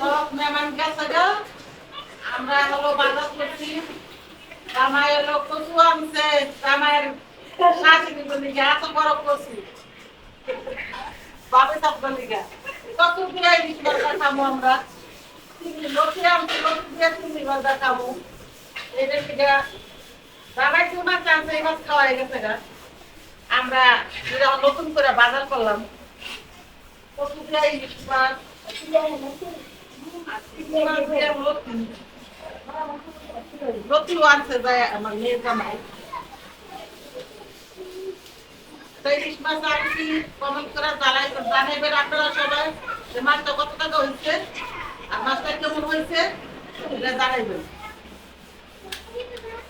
সব মেহমান গেছে গো। আমরা হলো বাজার আনছে। জামাইয়ের শাশুড়ি বলি এত বড় কচু। বাবে থাকবে লিগা কচু দিয়ে ইলিশ মাছটা খাব আমরা। লক্ষ্মী আনছে লক্ষ্মী দিয়ে চিংড়ি মাছটা খাব খাওয়া হয়ে গেছে আমরা নতুন করে বাজার করলাম লক্ষ্মীও আনছে যায় আপনারা সবাই মাছটা কত টাকা হয়েছে, আর মাছটা কেমন হয়েছে জানাইবেন এটা হতো,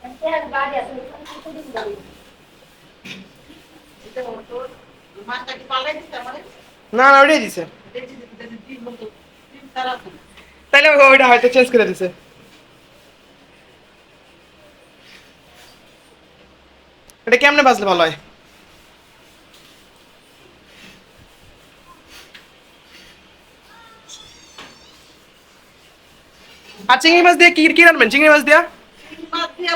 মাছটা কি পাল্লাই দিচ্ছে আমারে না না ওইটাই দিছে। ও- ওইটা হয়তো চেঞ্জ করে দিছে। এটা কেমনে বাজলে ভালো হয়? আর চিংড়ি মাছ দিয়ে কি কি রান্নবেন চিংড়ি মাছ দিয়া? মাছ দিয়া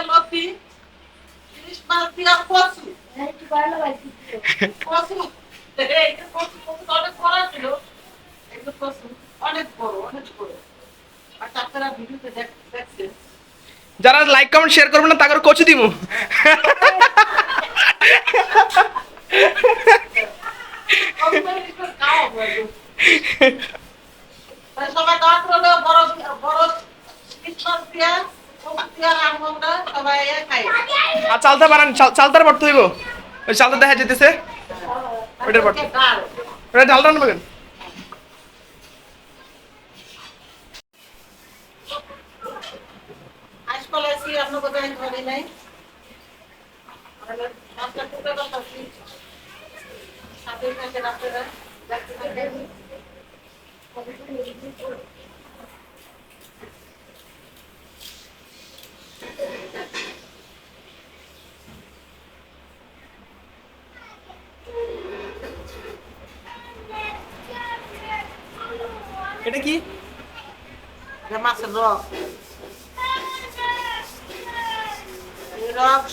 যারা লাইক কমেন্ট শেয়ার করবেন না তাদের কচু। তাই সবাই বড় বড় আর চালতা বানান চাল- চালতার ভর্তা হইব ওই চালতা দেখা যেতেছে। ওইটার ওটা ডাল কলাইছি আপনার কোথায় ধরে নাই মাছটা ফুটে গেছে সাথে থাকেন আপনারা দেখতে থাকেন এটা কি? মাছের রক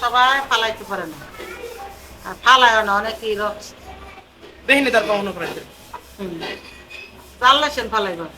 সবাই ফালাইতে পারে না। আর ফালায় না অনেকে রক দেখিনি তার কখনো হম। চাল্লাছেন ফালাইবার।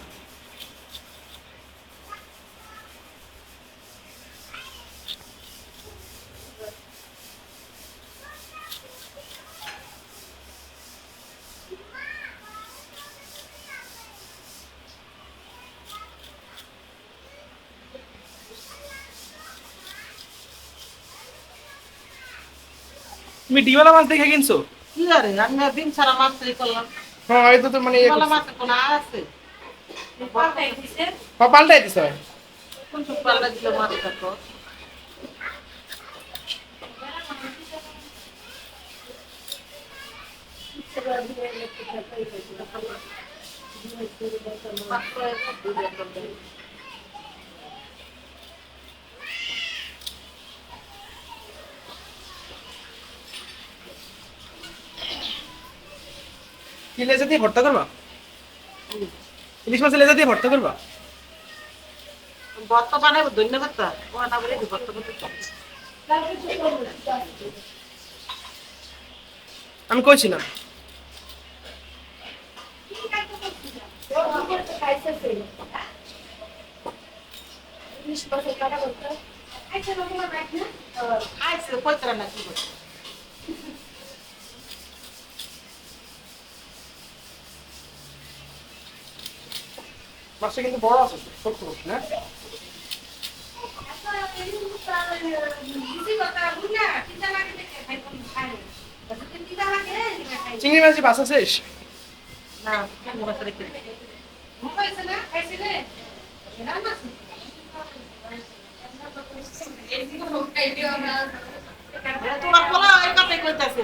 তুমি ডিমালা মাছ দেখে কিনছো? কি আরে আমি দিন ছাড়া মাছ তৈরি করলাম। হ্যাঁ এই তো তো মানে ইয়ে। মাছের কোনো আছে? হ্যাঁ, পাল্টাই দিছে কোন সব পাল্লা দিলে মাছটা তো কি লেজা দিয়ে ভর্তা করবা? ইলিশ মাছের লেজা দিয়ে ভর্তা করবা? বর্তমানে ধন্যবাদ ও না বলে বর্তমানে আমি কইছিলাম। আইসে পয়ত্রা না কি মাছটা কিন্তু বড় আছে ছোট না? চিংড়ি মাছ বাসা শেষ? তোমার পোলা এই কথাই কইতাছে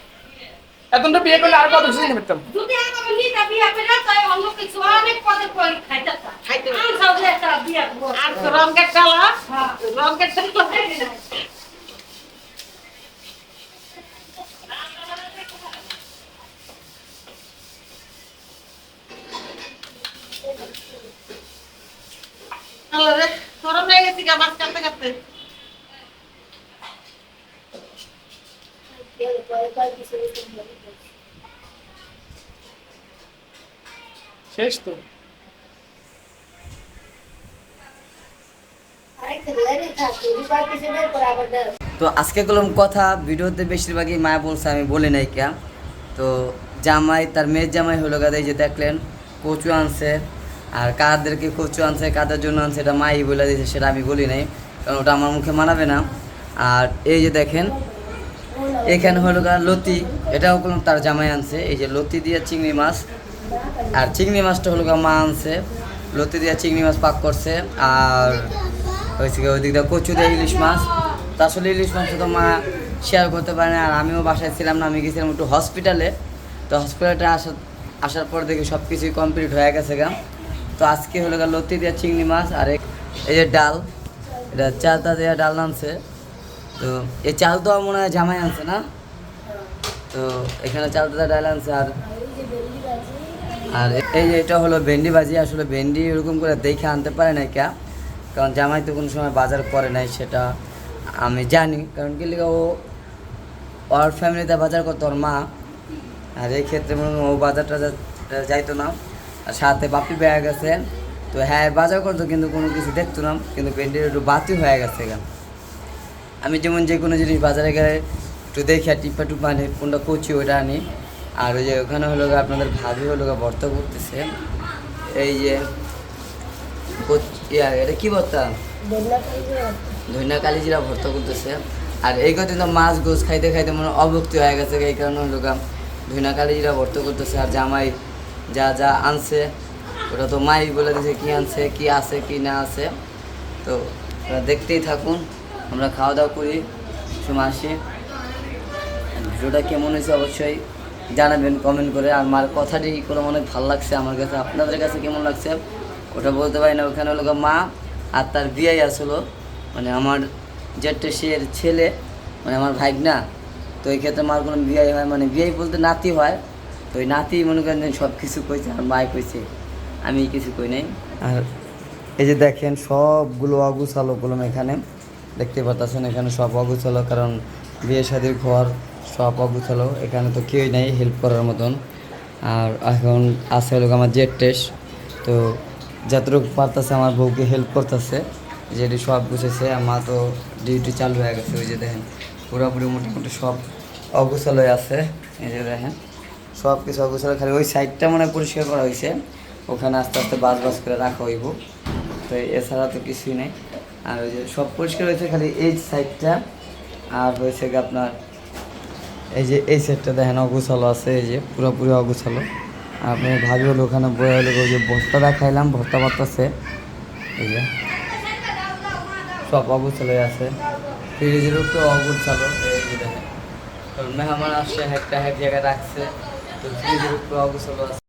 এতটা বিয়ে করলে আর কত কিছু পারতাম যদি আমার নিতা বিয়া করে তাই অন্য কিছু অনেক পদে পড়ে খাইতে খাইতে সব একটা বিয়া করব। আর তো রঙের হ্যাঁ। রঙের ডালা। হ্যালো রে গরম হয়ে গেছি গা মাছ কাটতে কাটতে। শেষ তো। তো আজকে কলম কথা, ভিডিওতে বেশিরভাগই মায়া বলছে, আমি বলি নাই কে। তো জামাই, তার মেয়ের জামাই হলো গাদা যে দেখলেন, কচু আনছে, আর কাদেরকে কচু আনছে, কাদের জন্য আনছে, এটা মাই বলে দিয়েছে, সেটা আমি বলি নাই, কারণ ওটা আমার মুখে মানাবে না। আর এই যে দেখেন, এখানে হলো গা লতি, এটাও কোনো তার জামাই আনছে, এই যে লতি দিয়ে চিংড়ি মাছ আর চিংড়ি মাছটা হলো মা আনছে। লতি দিয়ে চিংড়ি মাছ পাক করছে। আর হয়েছে কি ওই দিক দিয়ে কচু দিয়ে ইলিশ মাছ। তা আসলে ইলিশ মাছ তো মা শেয়ার করতে পারে না। আর আমিও বাসায় ছিলাম না, আমি গেছিলাম একটু হসপিটালে তো হসপিটালটা আসার আসার পর দেখি সব কিছুই কমপ্লিট হয়ে গেছে গা। তো আজকে হলো গা লতি দিয়ে চিংড়ি মাছ আর এই যে ডাল। এটা চালতা দেওয়া ডাল আনছে। তো এই চাল তো মনে হয় জামাই আনছে না? তো এখানে চাল চালতা ডাল আনছে। আর আর এই যে এটা হলো ভেন্ডি ভাজি, আসলে ভেন্ডি এরকম করে দেখে আনতে পারে না কে কারণ জামাই তো কোনো সময় বাজার করে নাই, সেটা আমি জানি। কারণ কি ও, ওর ফ্যামিলিতে বাজার করতো ওর মা। আর এই ক্ষেত্রে ও বাজার টাজার যাইতো না। আর সাথে বাপি বেয়া গেছে। তো হ্যাঁ বাজার করতো কিন্তু কোনো কিছু দেখতো না। কিন্তু ভেন্ডির একটু বাতি হয়ে গেছে কেন আমি যেমন যে কোনো জিনিস বাজারে গেলে একটু দেখি টিপা টুপা আনি কোনটা কচি ওটা আনি। আর ওই যে ওখানে হলো আপনাদের ভাবি হলো ভর্তা করতেছে। এই যে এটা কি কালি জিরা ভর্তা করতেছে। আর এই কদিন তো মাছ গোছ খাইতে খাইতে মনে অভুক্তি হয়ে গেছে এই কারণে হলো গা ধনিয়া কালি জিরা ভর্তা করতেছে। আর জামাই যা যা আনছে ওটা তো মাই বলে দিছে কি আনছে, কি আছে, কি না আছে। তো দেখতেই থাকুন, আমরা খাওয়া দাওয়া করি। আসি ভিডিওটা কেমন হয়েছে অবশ্যই জানাবেন কমেন্ট করে। আর মার কথাটি কোনো অনেক ভালো লাগছে আমার কাছে? আপনাদের কাছে কেমন লাগছে? ওটা বলতে পারি না। ওখানে হলো মা আর তার বিয়াই আসলো। মানে আমার জেঠটা সের ছেলে মানে আমার ভাইগনা। তো এই ক্ষেত্রে মার কোনো বিয়াই হয় মানে বিয়াই বলতে নাতি হয়। তো ওই নাতি মনে করেন সব কিছু কইছে, আর মাই কইছে, আমি কিছু কই নাই। আর এই যে দেখেন, সবগুলো অগুছালো কলম এখানে। দেখতে পাচ্ছেন এখানে সব অগুছালো, কারণ বিয়ে শাদির ঘর সব অগুছালো, এখানে তো কেউই নাই হেল্প করার মতন। আর এখন আছে হলো আমার জেট টেস্ট তো যতটুকু পারতেছে আমার বউকে হেল্প করতেছে, যেটি সব গুছেছে আমার তো ডিউটি চালু হয়ে গেছে, ওই যে দেখেন, পুরোপুরি মোটামুটি সব অগুছালোই আছে, এই যে দেখেন, সব কিছু অগুছালো, খালি ওই সাইডটা মনে পরিষ্কার করা হয়েছে ওখানে আস্তে আস্তে বাস বাস করে রাখা হইব, তো এছাড়া তো কিছুই নেই, আর ওই যে সব পরিষ্কার হয়েছে খালি এই সাইডটা আর হয়েছে আপনার এই যে, এই সেটটা দেখেন, অগুছালো আছে, এই যে, পুরোপুরি অগুছালো। আপনি ভাবি হলো ওখানে, বয়ে হলো যে বস্তা দেখাইলাম বস্তা বাতাসে এই যে, সব অগুছালো আছে। ফ্রিজের উপরে অগুছালো, এই যে দেখেন। মেহমান আসছে একটা এক জায়গায় রাখছে, তো ফ্রিজের উপরে অগুছালো আছে।